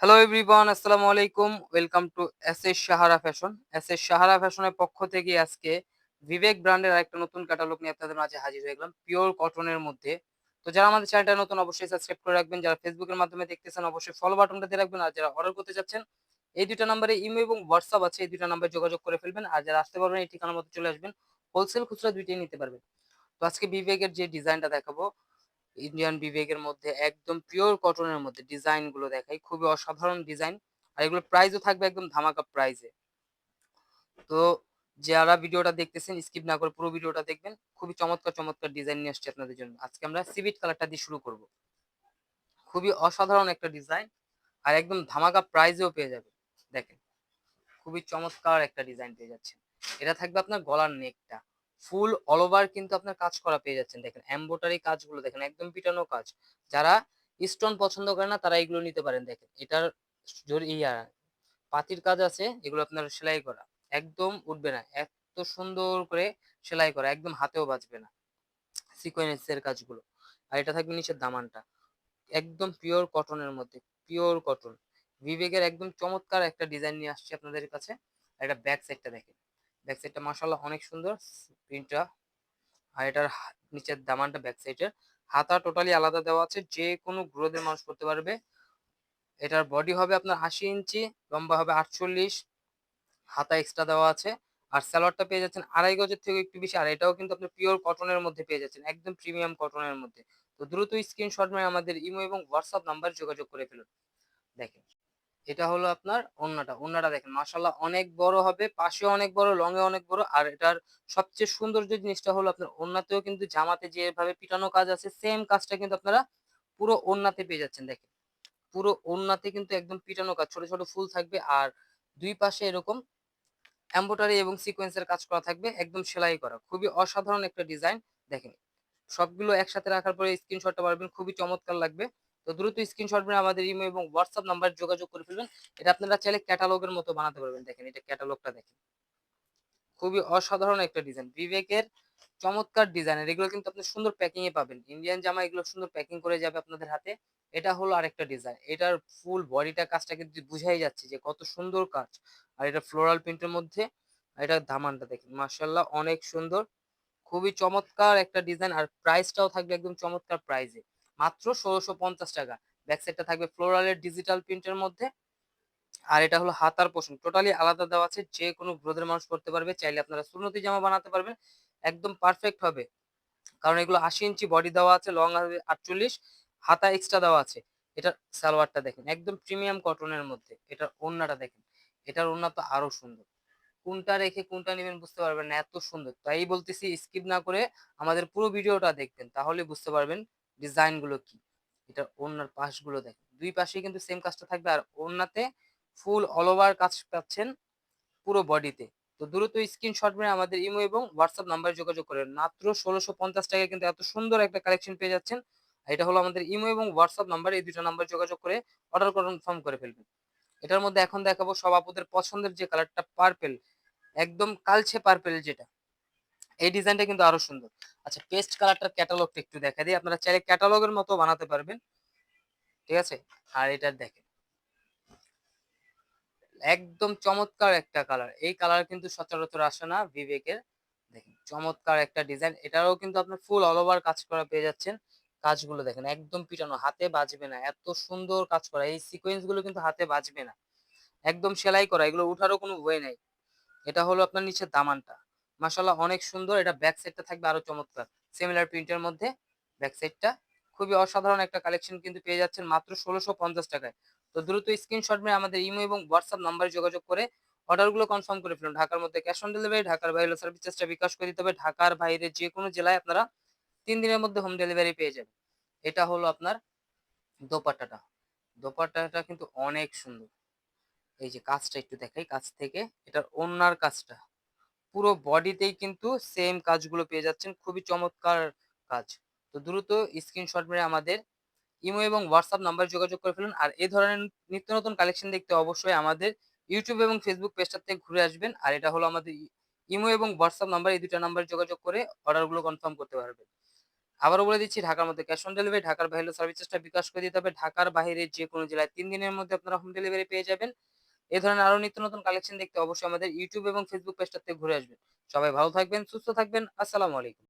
Hello everyone আসসালামু আলাইকুম welcome to S S Sahara fashion S S Sahara ফ্যাশনের পক্ষ থেকে আজকে বিবেক ব্র্যান্ডের আরেকটা নতুন ক্যাটালগ নিয়ে আপনাদের মাঝে হাজির হয়ে গেলাম পিওর কটনের মধ্যে। তো যারা আমাদের চ্যানেলটা নতুন, অবশ্যই সাবস্ক্রাইব করে রাখবেন। যারা ফেসবুকের মাধ্যমে দেখতেছেন, অবশ্যই ফলো বাটনটা দিয়ে রাখবেন। আর যারা অর্ডার করতে চাচ্ছেন, এই দুইটা নাম্বারে ইমেল এবং হোয়াটসঅ্যাপ আছে, এই দুইটা নাম্বারে যোগাযোগ করে ফেলবেন। আর যারা আসতে পারবেন, এই ঠিকানার মতো চলে আসবেন। হোলসেল খুচরা দুইটাই নিতে পারবেন। তো আজকে বিবেকের যে ডিজাইনটা দেখাবো ইন্ডিয়ান বিবেকের মধ্যে একদম পিওর কটনের মধ্যে ডিজাইনগুলো দেখাই। খুবই অসাধারণ ডিজাইন আর এগুলো প্রাইসও থাকবে একদম ধামাকা প্রাইসে তো যারা ভিডিওটা দেখতেছেন স্কিপ না করে পুরো ভিডিওটা দেখবেন। খুবই চমৎকার চমৎকার ডিজাইন নিয়ে আসছে আপনাদের জন্য। আজকে আমরা সিভিট কালারটা দিয়ে শুরু করব। খুবই অসাধারণ একটা ডিজাইন আর একদম ধামাকা প্রাইজেও পেয়ে যাবে দেখেন, খুবই চমৎকার একটা ডিজাইন পেয়ে যাচ্ছেন। এটা থাকবে আপনার গলার নেকটা ফুল অল ওভার কিন্তু আপনার কাজ করা পেয়ে যাচ্ছেন। দেখেন এম্বোটারি কাজগুলো দেখেন, একদম পিটানো কাজ। যারা স্টোন পছন্দ করে না, তারা এগুলো নিতে পারেন। দেখেন, এটার ইয়া, পাতির কাজ আছে, এগুলো আপনার সেলাই করা। একদম উঠবে না, এত সুন্দর করে সেলাই করা, একদম হাতেও বাঁচবে না সিকোয়েন্সের কাজগুলো। আর এটা থাকবে নিচের দামানটা। একদম পিওর কটনের মধ্যে পিওর কটন বিবেকের একদম চমৎকার একটা ডিজাইন নিয়ে আসছে আপনাদের কাছে। এটা ব্যাক সাইডটা দেখেন। ব্যাক সাইডটা মাসাল্লাহ অনেক সুন্দর প্রিন্টটা আর এটার নিচের দামানটা ব্যাক সাইডের হাতা টোটালি আলাদা দেওয়া আছে, যে কোনো গ্রোদের মানুষ করতে পারবে। এটার বডি হবে আপনার আশি ইঞ্চি, লম্বা হবে আটচল্লিশ। হাতা এক্সট্রা দেওয়া আছে। আর স্যালোয়ারটা পেয়ে যাচ্ছেন আড়াই গজের থেকে একটু বেশি, আর এটাও কিন্তু আপনি পিওর কটনের মধ্যে পেয়ে যাচ্ছেন, একদম প্রিমিয়াম কটনের মধ্যে। তো দ্রুত স্ক্রিনশট মেরে আমাদের ইমো এবং হোয়াটসঅ্যাপ নাম্বার যোগাযোগ করে ফেলুন। দেখেন। এটা হলো আপনার ওন্নাটা। ওন্নাটা দেখেন মাসাল্লাহ অনেক বড় হবে, পাশে অনেক বড় লং এ অনেক বড়। আর এটার সবচেয়ে সৌন্দর্য জিনিসটা হলো আপনার ওন্নাতেও কিন্তু জামাতে যেভাবে পিটানো কাজ আছে সেম কাজটা কিন্তু আপনারা পুরো ওন্নাতে পেয়ে যাচ্ছেন, দেখেন। পুরো ওন্নাতে কিন্তু একদম পিটানো কাজ, ছোট ছোট ফুল থাকবে আর দুই পাশে এরকম এম্বোটারি এবং সিকোয়েন্সের কাজ করা থাকবে, একদম সেলাই করা। খুবই অসাধারণ একটা ডিজাইন দেখেন। সবগুলো একসাথে রাখার পরে স্ক্রিনশটটা পারবেন, খুবই চমৎকার লাগবে। তো দ্রুত স্ক্রিনশট নিয়ে আমাদের ইমো এবং হোয়াটসঅ্যাপ নাম্বার যোগাযোগ করে ফেলবেন। এটা আপনারা চাইলে ক্যাটালগের মতো বানাতে পারবেন। দেখেন এটা ক্যাটালগটা দেখেন। খুবই অসাধারণ একটা ডিজাইন বিবেকের চমৎকার ডিজাইনের এগুলো কিন্তু আপনি সুন্দর প্যাকিং এ পাবেন। ইন্ডিয়ান জামা এগুলো সুন্দর প্যাকিং করে যাবে আপনাদের হাতে। এটা হলো আরেকটা ডিজাইন এটার ফুল বডিটা কাজটা কিন্তু বুঝাই যাচ্ছে যে কত সুন্দর কাজ। আর এটা ফ্লোরাল প্রিন্টের মধ্যে। এটা ধামানটা দেখেন। মার্শাল্লাহ অনেক সুন্দর। খুবই চমৎকার একটা ডিজাইন আর প্রাইসটাও থাকবে একদম চমৎকার প্রাইসে মাত্র ষোলোশো পঞ্চাশ টাকা। ব্যাক সাইডটা থাকবে ফ্লোরালের ডিজিটাল প্রিন্টের মধ্যে। আর এটা হলো হাতার পোষণ টোটালি আলাদা দেওয়া আছে। যে কোনো ব্রোদের মানুষ করতে পারবে। চাইলে আপনারা সুন্নতি জামা বানাতে পারবেন। একদম পারফেক্ট হবে। কারণ এগুলো আশি ইঞ্চি বডি দেওয়া আছে লং হবে আটচল্লিশ। হাতা এক্সট্রা দেওয়া আছে। এটার সালোয়ারটা দেখেন। একদম প্রিমিয়াম কটনের মধ্যে। এটার ওড়নাটা দেখেন। এটার ওড়না তো আরও সুন্দর। কোনটা রেখে কোনটা নেবেন বুঝতে পারবেন না। এত সুন্দর। তাই বলতেছি স্কিপ না করে আমাদের পুরো ভিডিওটা দেখবেন। তাহলে বুঝতে পারবেন ডিজাইনগুলো কি? এটার ওড়নার পাশগুলো দেখেন। দুই পাশেই কিন্তু সেম কাজটা থাকবে আর ওড়নাতে ফুল অল ওভার কাজ পাচ্ছেন পুরো বডিতে তো দ্রুত স্ক্রিনশট মেরে আমাদের ইমো এবং হোয়াটসঅ্যাপ নাম্বারে যোগাযোগ করেন। মাত্র ষোলোশো পঞ্চাশ টাকায় কিন্তু এত সুন্দর একটা কালেকশন পেয়ে যাচ্ছেন। এটা হলো আমাদের ইমো এবং হোয়াটসঅ্যাপ নাম্বার এই দুটো নাম্বার যোগাযোগ করে অর্ডার কনফার্ম করে ফেলবেন। এটার মধ্যে এখন দেখাবো সব আপুদের পছন্দের যে কালারটা পার্পেল একদম কালছে পার্পেল যেটা। এই ডিজাইনটা কিন্তু আরও সুন্দর। আচ্ছা পেস্ট কালারটার ক্যাটালগটা একটু দেখা দিই। আপনারা চাইলে ক্যাটালগের মতো বানাতে পারবেন। ঠিক আছে? আর এটা দেখেন। একদম চমৎকার একটা কালার এই কালার কিন্তু সচরাচর আসে না বিবেকের। দেখেন, চমৎকার একটা ডিজাইন এটারও কিন্তু আপনার ফুল অল ওভার কাজ করা পেয়ে যাচ্ছেন। কাজগুলো দেখেন, একদম পিটানো, হাতে বাজবে না। এত সুন্দর কাজ করা। এই সিকোয়েন্সগুলো কিন্তু হাতে বাজবে না। একদম সেলাই করা। এগুলো উঠারও কোনো ওয়ে নাই। এটা হলো আপনার নিচে দামানটা। মাসাল্লাহ অনেক সুন্দর। এটা ব্যাক সাইডটা থাকবে আরও চমৎকার। সিমিলার প্রিন্টের মধ্যে ব্যাক সাইডটা খুবই অসাধারণ একটা কালেকশন কিন্তু পেয়ে যাচ্ছেন মাত্র ষোলোশো পঞ্চাশ টাকায়। তো দ্রুত স্ক্রিনশট মেরে আমাদের ইমো এবং হোয়াটসঅ্যাপ নাম্বারে যোগাযোগ করে অর্ডারগুলো কনফার্ম করে ফেলুন। ঢাকার মধ্যে ক্যাশ অন ডেলিভারি ঢাকার বাইরে সার্ভিস চার্জটা বিকাশ করে দিতে হবে। ঢাকার বাইরে যে কোনো জেলায় আপনারা তিন দিনের মধ্যে হোম ডেলিভারি পেয়ে যাবেন। এটা হলো আপনার দোপাট্টাটা। দোপাট্টাটা কিন্তু অনেক সুন্দর। এই যে কাজটা একটু দেখাই। কাজ থেকে এটার ওনার কাজটা। পুরো বডিতেই কিন্তু সেম কাজগুলো পেয়ে যাচ্ছেন। খুবই চমৎকার কাজ। তো দ্রুত স্ক্রিনশট মেরে আমাদের ইমো এবং হোয়াটসঅ্যাপ নাম্বার যোগাযোগ করে ফেলুন। আর এই ধরনের নিত্য নতুন কালেকশন দেখতে অবশ্যই আমাদের ইউটিউব এবং ফেসবুক পেজটার থেকে ঘুরে আসবেন। আর এটা হলো আমাদের ইমো এবং হোয়াটসঅ্যাপ নাম্বার এই দুটা নাম্বার যোগাযোগ করে অর্ডারগুলো কনফার্ম করতে পারবেন। আবারও বলে দিচ্ছি, ঢাকার মধ্যে ক্যাশ অন ডেলিভারি ঢাকার বাইরে সার্ভিসেসটা বিকাশ করে দিতে হবে। ঢাকার বাইরে যে কোনো জেলায় তিন দিনের মধ্যে আপনারা হোম ডেলিভারি পেয়ে যাবেন। এই ধরনের আরও নিত্য নতুন কালেকশন দেখতে অবশ্যই আমাদের ইউটিউব এবং ফেসবুক পেজটাতে ঘুরে আসবেন। সবাই ভালো থাকবেন, সুস্থ থাকবেন, আসসালামু আলাইকুম।